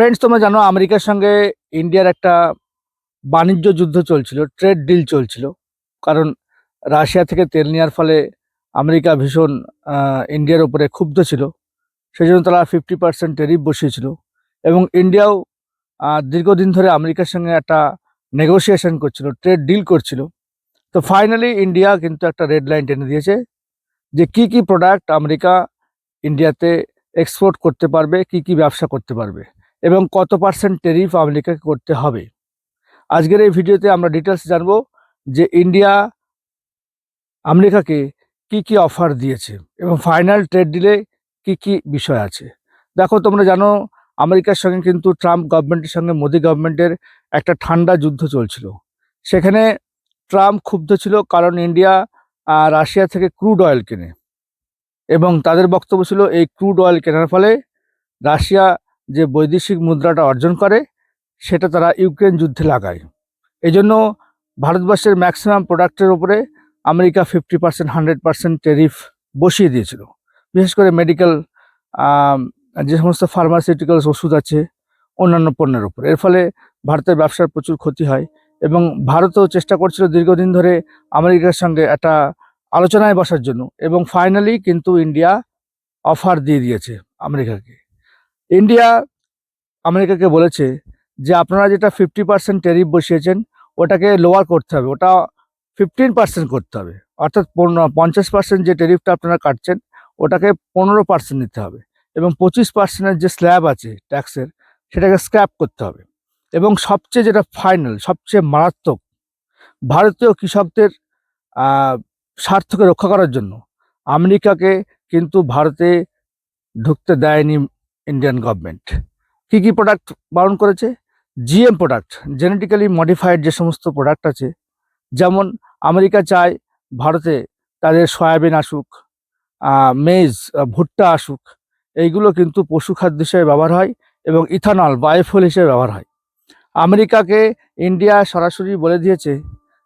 Friends তোমরা জানো আমেরিকার সঙ্গে ইন্ডিয়ার একটা বাণিজ্য যুদ্ধ চলছিল ট্রেড ডিল চলছিল। কারণ রাশিয়া থেকে তেল নেওয়ার ফলে আমেরিকা ভীষণ ইন্ডিয়ার উপরে ক্ষুব্ধ ছিল। সেই জন্য তারা ফিফটি পার্সেন্ট টেরিফ বসিয়েছিল। এবং ইন্ডিয়াও দীর্ঘদিন ধরে আমেরিকার সঙ্গে একটা নেগোসিয়েশন করছিল ট্রেড ডিল করছিল। তো ফাইনালি ইন্ডিয়া কিন্তু একটা রেড লাইন টেনে দিয়েছে যে কি কি প্রোডাক্ট আমেরিকা ইন্ডিয়াতে এক্সপোর্ট করতে পারবে, কি কি ব্যবসা করতে পারবে। এবং কত পার্সেন্ট টেরিফ আমেরিকাকে করতে হবে। আজকের এই ভিডিওতে আমরা ডিটেলস জানব যে ইন্ডিয়া আমেরিকাকে কি কি অফার দিয়েছে এবং ফাইনাল ট্রেড ডিলে কি কি বিষয় আছে। দেখো, তোমরা জানো, আমেরিকার সঙ্গে কিন্তু ট্রাম্প গভর্নমেন্টের সঙ্গে, মোদি গভর্নমেন্টের একটা ঠান্ডা যুদ্ধ চলছিল। সেখানে ট্রাম্প ক্ষুব্ধ ছিল কারণ ইন্ডিয়া রাশিয়া থেকে ক্রুড অয়েল কেনে। এবং তাদের বক্তব্য ছিল, এই ক্রুড অয়েল কেনার ফলে রাশিয়া যে বৈদেশিক মুদ্রাটা অর্জন করে, সেটা তারা ইউক্রেন যুদ্ধে লাগায়। এই জন্য ভারতবর্ষের ম্যাক্সিমাম প্রোডাক্টের উপরে America fifty percent hundred percent tariff বসিয়ে দিয়েছিল। বিশেষ করে মেডিকেল যে সমস্ত ফার্মাসিউটিক্যালস ওষুধ আছে, অন্যান্য পণ্যের উপর। এর ফলে ভারতের ব্যবসার প্রচুর ক্ষতি হয় এবং ভারতও চেষ্টা করছিল দীর্ঘদিন ধরে আমেরিকার সঙ্গে একটা আলোচনায় বসার জন্য এবং ফাইনালি কিন্তু ইন্ডিয়া অফার দিয়ে দিয়েছে আমেরিকাকে। ইন্ডিয়া আমেরিকাকে বলেছে যে আপনারা যেটা ফিফটি পার্সেন্ট টেরিফ বসিয়েছেন, ওটাকে লোয়ার করতে হবে, ওটা ফিফটিন পার্সেন্ট করতে হবে। অর্থাৎ পঞ্চাশ পার্সেন্ট যে টেরিফটা আপনারা কাটছেন, ওটাকে পনেরো পার্সেন্ট নিতে হবে এবং পঁচিশ পার্সেন্টের যে স্ল্যাব আছে ট্যাক্সের সেটাকে স্ক্র্যাপ করতে হবে। এবং সবচেয়ে যেটা ফাইনাল সবচেয়ে মারাত্মক, ভারতীয় কৃষকদের স্বার্থকে রক্ষা করার জন্য আমেরিকাকে কিন্তু ভারতে ঢুকতে দেয়নি ইন্ডিয়ান গভর্নমেন্ট কি কি প্রোডাক্ট বারণ করেছে? জিএম প্রোডাক্ট জেনেটিক্যালি মডিফাইড যে সমস্ত প্রোডাক্ট আছে, যেমন আমেরিকা চায় ভারতে তাদের সয়াবিন আসুক মেজ ভুট্টা আসুক, এইগুলো কিন্তু পশু খাদ্য হিসেবে ব্যবহার হয় এবং ইথানল বায়োফুল হিসেবে ব্যবহার হয়। আমেরিকাকে ইন্ডিয়া সরাসরি বলে দিয়েছে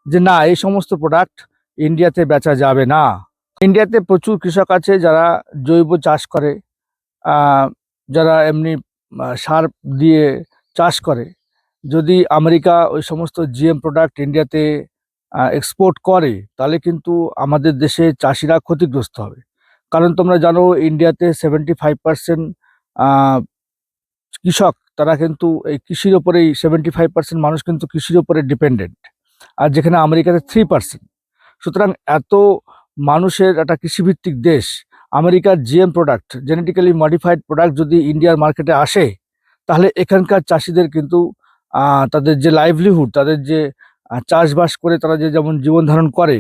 যে, না, এই সমস্ত প্রোডাক্ট ইন্ডিয়াতে বেচা যাবে না। ইন্ডিয়াতে প্রচুর কৃষক আছে যারা জৈব চাষ করে। যারা এমনি সার দিয়ে চাষ করে, যদি আমেরিকা ওই সমস্ত জিএম প্রোডাক্ট ইন্ডিয়াতে এক্সপোর্ট করে, তাহলে কিন্তু আমাদের দেশে চাষিরা ক্ষতিগ্রস্ত হবে। কারণ তোমরা জানো ইন্ডিয়াতে সেভেন্টি ফাইভ পার্সেন্ট কৃষক, তারা কিন্তু এই কৃষির ওপরেই সেভেন্টি ফাইভ পার্সেন্ট মানুষ কিন্তু কৃষির ওপরে ডিপেন্ডেন্ট আর যেখানে আমেরিকাতে থ্রি পার্সেন্ট সুতরাং এত মানুষের একটা কৃষিভিত্তিক দেশ আমেরিকার GM product genetically modified product যদি ইন্ডিয়ার মার্কেটে আসে, তাহলে এখানকার চাষিদের কিন্তু তাদের যে লাইভলিহুড তাদের যে চাষবাস করে তারা যে যেমন জীবন ধারণ করে,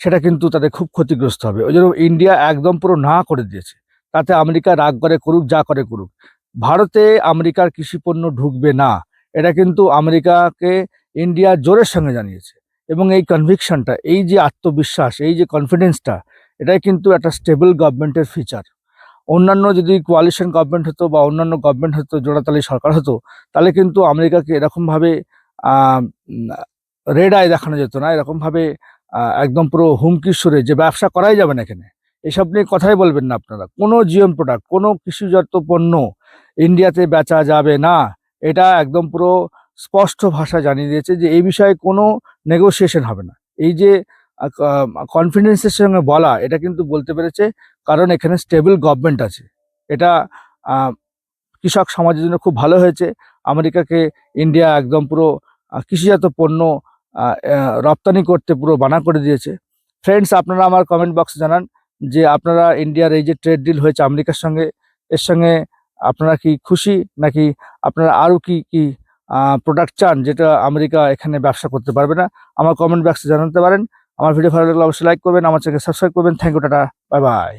সেটা কিন্তু তাদের খুব ক্ষতিগ্রস্ত হবে। ওই জন্য ইন্ডিয়া একদম পুরো না করে দিয়েছে। তাতে আমেরিকা রাগ করে করুক, যা করে করুক। ভারতে আমেরিকার কৃষি পণ্য ঢুকবে না, এটা কিন্তু আমেরিকাকে ইন্ডিয়া জোরের সঙ্গে জানিয়েছে। এবং এই কনভিকশনটা এই যে আত্মবিশ্বাস, এই যে কনফিডেন্সটা এটাই কিন্তু একটা স্টেবল গভর্নমেন্টের ফিচার অন্যান্য যদি কোয়ালিশন গভর্নমেন্ট হতো বা অন্যান্য গভর্নমেন্ট হতো, জোড়াতালি সরকার হতো, তাহলে কিন্তু আমেরিকাকে এরকমভাবে রেড আয় দেখানো যেত না। এরকমভাবে একদম পুরো হুমকির সুরে যে ব্যবসা করাই যাবে না এখানে। এসব নিয়ে কথাই বলবেন না আপনারা। কোনো জিএম প্রোডাক্ট কোনো কৃষিজাত পণ্য ইন্ডিয়াতে বেচা যাবে না। এটা একদম পুরো স্পষ্ট ভাষা জানিয়ে দিয়েছে যে এই বিষয়ে কোনো নেগোসিয়েশন হবে না। এই যে কনফিডেন্সের সঙ্গে বলা, এটা কিন্তু বলতে পেরেছে, কারণ এখানে স্টেবল গভর্নমেন্ট আছে। এটা কৃষক সমাজের জন্য খুব ভালো হয়েছে। আমেরিকাকে ইন্ডিয়া একদম পুরো কৃষিজাত পণ্য রপ্তানি করতে পুরো বানা করে দিয়েছে। ফ্রেন্ডস আপনারা আমার কমেন্ট বক্সে জানান যে আপনারা ইন্ডিয়ার এই যে ট্রেড ডিল হয়েছে আমেরিকার সঙ্গে, এর সঙ্গে আপনারা কি খুশি? নাকি আপনারা আরও কি কি প্রোডাক্ট চান যেটা আমেরিকা এখানে ব্যবসা করতে পারবে না? আমার কমেন্ট বক্সে জানাতে পারেন। আমার ভিডিও ভালো লাগলে অবশ্যই লাইক করবেন, আমার চ্যানেল সাবস্ক্রাইব করবেন। Thank you tata. Bye bye